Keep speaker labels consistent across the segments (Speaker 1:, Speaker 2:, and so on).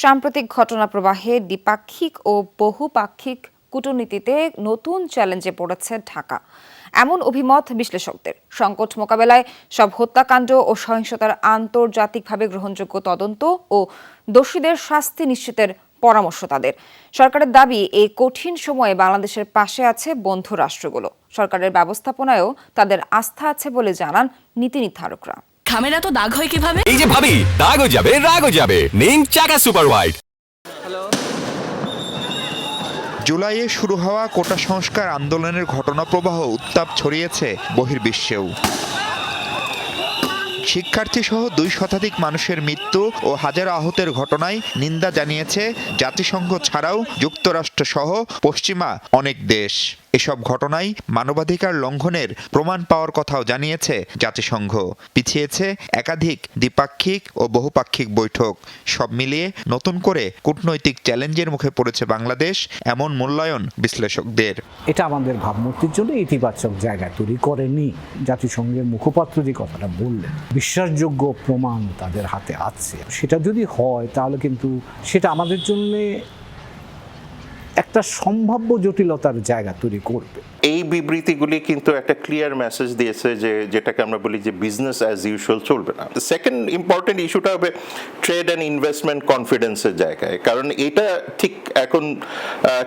Speaker 1: সাম্প্রতিক ঘটনা প্রবাহে দ্বিপাক্ষিক ও বহুপাক্ষিক কূটনীতিতে নতুন চ্যালেঞ্জে পড়েছে ঢাকা। এমন অভিমত বিশ্লেষকদের। সংকট মোকাবেলায় সব হত্যাকাণ্ড ও সহিংসতার আন্তর্জাতিকভাবে গ্রহণযোগ্য তদন্ত ও দোষীদের শাস্তি নিশ্চিতের পরামর্শ তাদের। সরকারের দাবি, এই কঠিন সময়ে বাংলাদেশের পাশে আছে বন্ধু রাষ্ট্রগুলো। সরকারের ব্যবস্থাপনায়ও তাদের আস্থা আছে বলে জানান নীতি নির্ধারকরা।
Speaker 2: খামেরা তো দাগ হয় কীভাবে?
Speaker 3: এই যে ভাবি দাগও যাবে রাগও যাবে। নিন চাকা সুপার হোয়াইট
Speaker 4: জুলাইয়ে শুরু হওয়া কোটা সংস্কার আন্দোলনের ঘটনা প্রবাহ উত্তাপ ছড়িয়েছে বহির্বিশ্বেও। শিক্ষার্থী সহ দুই শতাধিক মানুষের মৃত্যু ও হাজার আহতের ঘটনায় নিন্দা জানিয়েছে জাতিসংঘ ছাড়াও যুক্তরাষ্ট্র সহ পশ্চিমা অনেক দেশ। এসব ঘটনায় মানবাধিকার লঙ্ঘনের প্রমাণ পাওয়ার কথাও জানিয়েছে জাতিসংঘ। পিছিয়েছে একাধিক দ্বিপাক্ষিক ও বহুপাক্ষিক বৈঠক। সব মিলিয়ে নতুন করে কূটনৈতিক চ্যালেঞ্জের মুখে পড়েছে বাংলাদেশ, এমন মূল্যায়ন বিশ্লেষকদের।
Speaker 5: এটা আমাদের ভাবমূর্তির জন্য ইতিবাচক জায়গা তৈরি করেনি জাতিসংঘের মুখপাত্র যে কথাটা বললেন। বিশ্বাসযোগ্য প্রমাণ তাদের হাতে আছে। সেটা যদি হয় তাহলে কিন্তু সেটা আমাদের জন্য একটা সম্ভাব্য জটিলতার জায়গা তৈরি করবে।
Speaker 6: এই বিবৃতিগুলি কিন্তু একটা ক্লিয়ার মেসেজ দিয়েছে যে যেটাকে আমরা বলি যে বিজনেস অ্যাজ ইউজুয়াল চলবে না। সেকেন্ড ইম্পর্টেন্ট ইস্যুটা হবে ট্রেড অ্যান্ড ইনভেস্টমেন্ট কনফিডেন্সের জায়গায়। কারণ এটা ঠিক এখন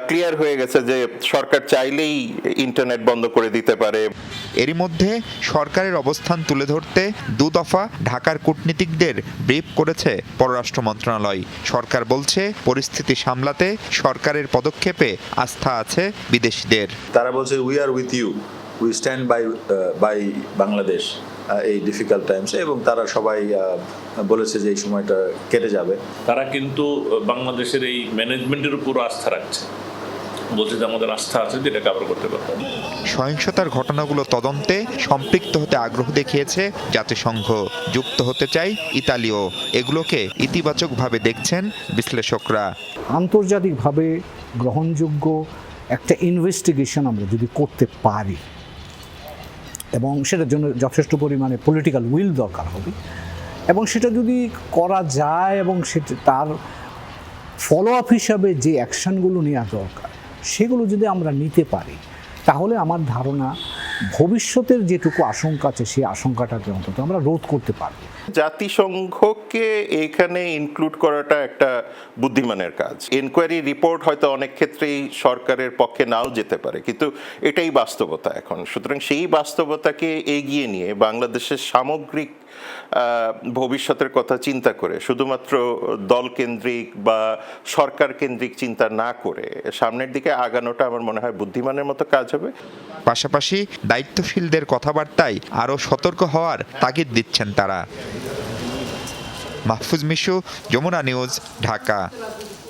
Speaker 6: ক্লিয়ার হয়ে গেছে যে সরকার চাইলেই ইন্টারনেট বন্ধ করে দিতে পারে।
Speaker 4: এরই মধ্যে সরকারের অবস্থান তুলে ধরতে দু দফা ঢাকার কূটনীতিকদের ব্রিফ করেছে পররাষ্ট্র মন্ত্রণালয়। সরকার বলছে পরিস্থিতি সামলাতে সরকারের পদক্ষেপে আস্থা আছে বিদেশিদের।
Speaker 7: তারা বলছে we are with you we stand by by Bangladesh এই ডিফিকাল্ট টাইমসে এবং তারা সবাই বলেছে যে এই সময়টা কেটে যাবে।
Speaker 8: তারা কিন্তু বাংলাদেশের এই ম্যানেজমেন্টের উপর আস্থা রাখছে। বলছে যে আমাদের আস্থা আছে যেটা কাভার করতে পারব।
Speaker 4: সহিংসতার ঘটনাগুলো তদন্তে সম্পৃক্ত হতে আগ্রহ দেখিয়েছে জাতিসংঘ। যুক্ত হতে চাই ইতালিও। এগুলোকে ইতিবাচকভাবে দেখছেন বিশ্লেষকরা।
Speaker 5: আন্তর্জাতিকভাবে গ্রহণযোগ্য একটা ইনভেস্টিগেশন আমরা যদি করতে পারি, এবং সেটার জন্য যথেষ্ট পরিমাণে পলিটিক্যাল উইল দরকার হবে, এবং সেটা যদি করা যায় এবং সেটা তার ফলো আপ হিসাবে যে অ্যাকশানগুলো নেওয়া দরকার, সেগুলো যদি আমরা নিতে পারি, তাহলে আমার ধারণা ভবিষ্যতের যেটুকু আশঙ্কা আছে সেই আশঙ্কাটাকে অন্তত আমরা রোধ করতে পারব।
Speaker 6: জাতিসংঘকে এখানে ইনক্লুড করাটা একটা বুদ্ধিমানের কাজ। এনকোয়ারি রিপোর্ট হয়তো অনেক ক্ষেত্রেই সরকারের পক্ষে নাও যেতে পারে কিন্তু এটাই বাস্তবতা এখন। সুতরাং সেই বাস্তবতাকে এগিয়ে নিয়ে বাংলাদেশের সামগ্রিক ভবিষ্যতের কথা চিন্তা করে শুধুমাত্র দলকেন্দ্রিক বা সরকার কেন্দ্রিক চিন্তা না করে সামনের দিকে আগানোটা আমার মনে হয় বুদ্ধিমানের মতো কাজ হবে।
Speaker 4: পাশাপাশি দায়িত্বশীলদের কথাবার্তায় আরও সতর্ক হওয়ার তাগিদ দিচ্ছেন তারা। মাহফুজ মিশু যমুনা নিউজ ঢাকা।